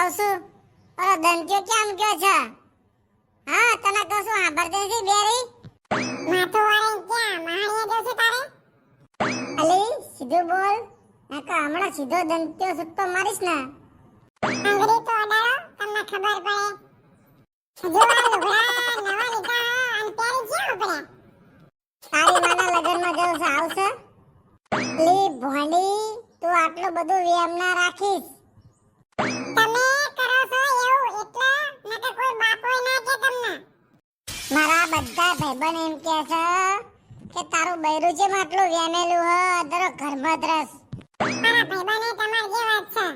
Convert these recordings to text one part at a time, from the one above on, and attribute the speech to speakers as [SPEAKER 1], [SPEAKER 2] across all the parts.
[SPEAKER 1] કહું છું દંત્યો કેમ કયો છે? હા, તને કહું છું સાંભળતી બેરી?
[SPEAKER 2] માથું વાળી ક્યાં? મહાણીએ ગયો છે તારે?
[SPEAKER 1] અલી, સીધું બોલ. નકા હમણાં સીધો દંત્યો સુટ્ટો મારીશ ને.
[SPEAKER 2] આંગળી તો અડાડો, તમને ખબર પડે. જોવા લુગડા નવા લીધા અને
[SPEAKER 1] તું આટલું બધું વ્યામ ના રાખીશ. મારા બધા ભાઈબંધ એમ કહે છે કે તારું બૈરું છે આટલું વેમેલું હ તારો ઘરમાં રસ
[SPEAKER 2] મારા ભાઈબંધે તમાર જે વાત છે,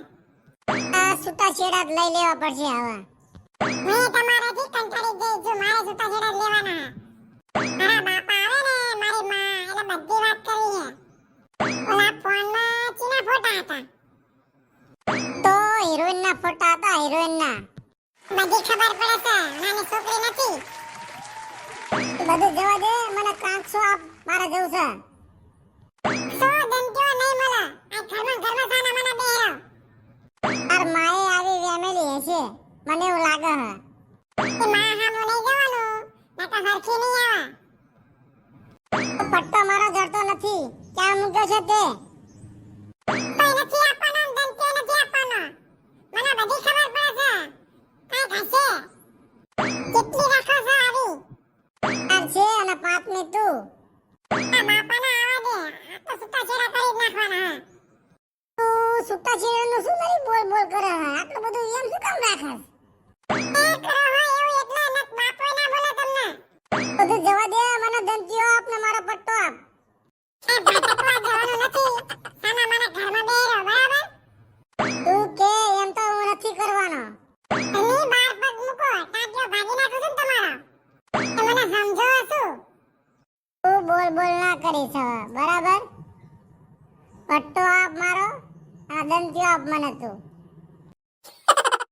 [SPEAKER 1] આ સુતા જ લઈ લેવા પડશે હવે.
[SPEAKER 2] મેં તમારાથી કંટાળી ગઈ છું, મારે જૂતા છેડા લેવાના મારા બાપા આવે ને, મારી માં એટલે બધી વાત કરી છે. ઓલા ફોનમાં ચીના ફોટા હતા.
[SPEAKER 1] તો હિરોઈન ના ફોટા હતા હિરોઈન ના
[SPEAKER 2] બધી ખબર પડે છે, નાની છોકરી નથી.
[SPEAKER 1] બધું જવા દે, મને કાંકસો આપ, મારે જવું છે.
[SPEAKER 2] સો દંત્યો નહીં મળે. આ ઘરમાં ઘરમાં સાના મને બેરો
[SPEAKER 1] તાર માએ આવી વ્યામેલી હશે. મને એવું લાગે હે.
[SPEAKER 2] કે માં હામું નહીં જવાનું નકર હરખી નહીં
[SPEAKER 1] પટ્ટો મારો જડતો નથી. ક્યાં મૂક્યો છે તે? પાંચમી તું.
[SPEAKER 2] આ બાપાને આવા દે. આ તો સુતા છેડા કરી નાખવાના હા.
[SPEAKER 1] તું સુતા છેડાનું શું લઈ બોલ બોલ કરે હે આટલું બધું એમ શું કામ રાખસ
[SPEAKER 2] એ કરો હોય એવું એટલે નક બાપોય ના બોલે તમને.
[SPEAKER 1] બધું જવા દે મને દંતીઓ આપ મારો પટ્ટો આપ. બોલ બોલ ના કરીશ હવે. બરાબર? પટ્ટો આપ મારો આ દંતીઓ આપ મને તું.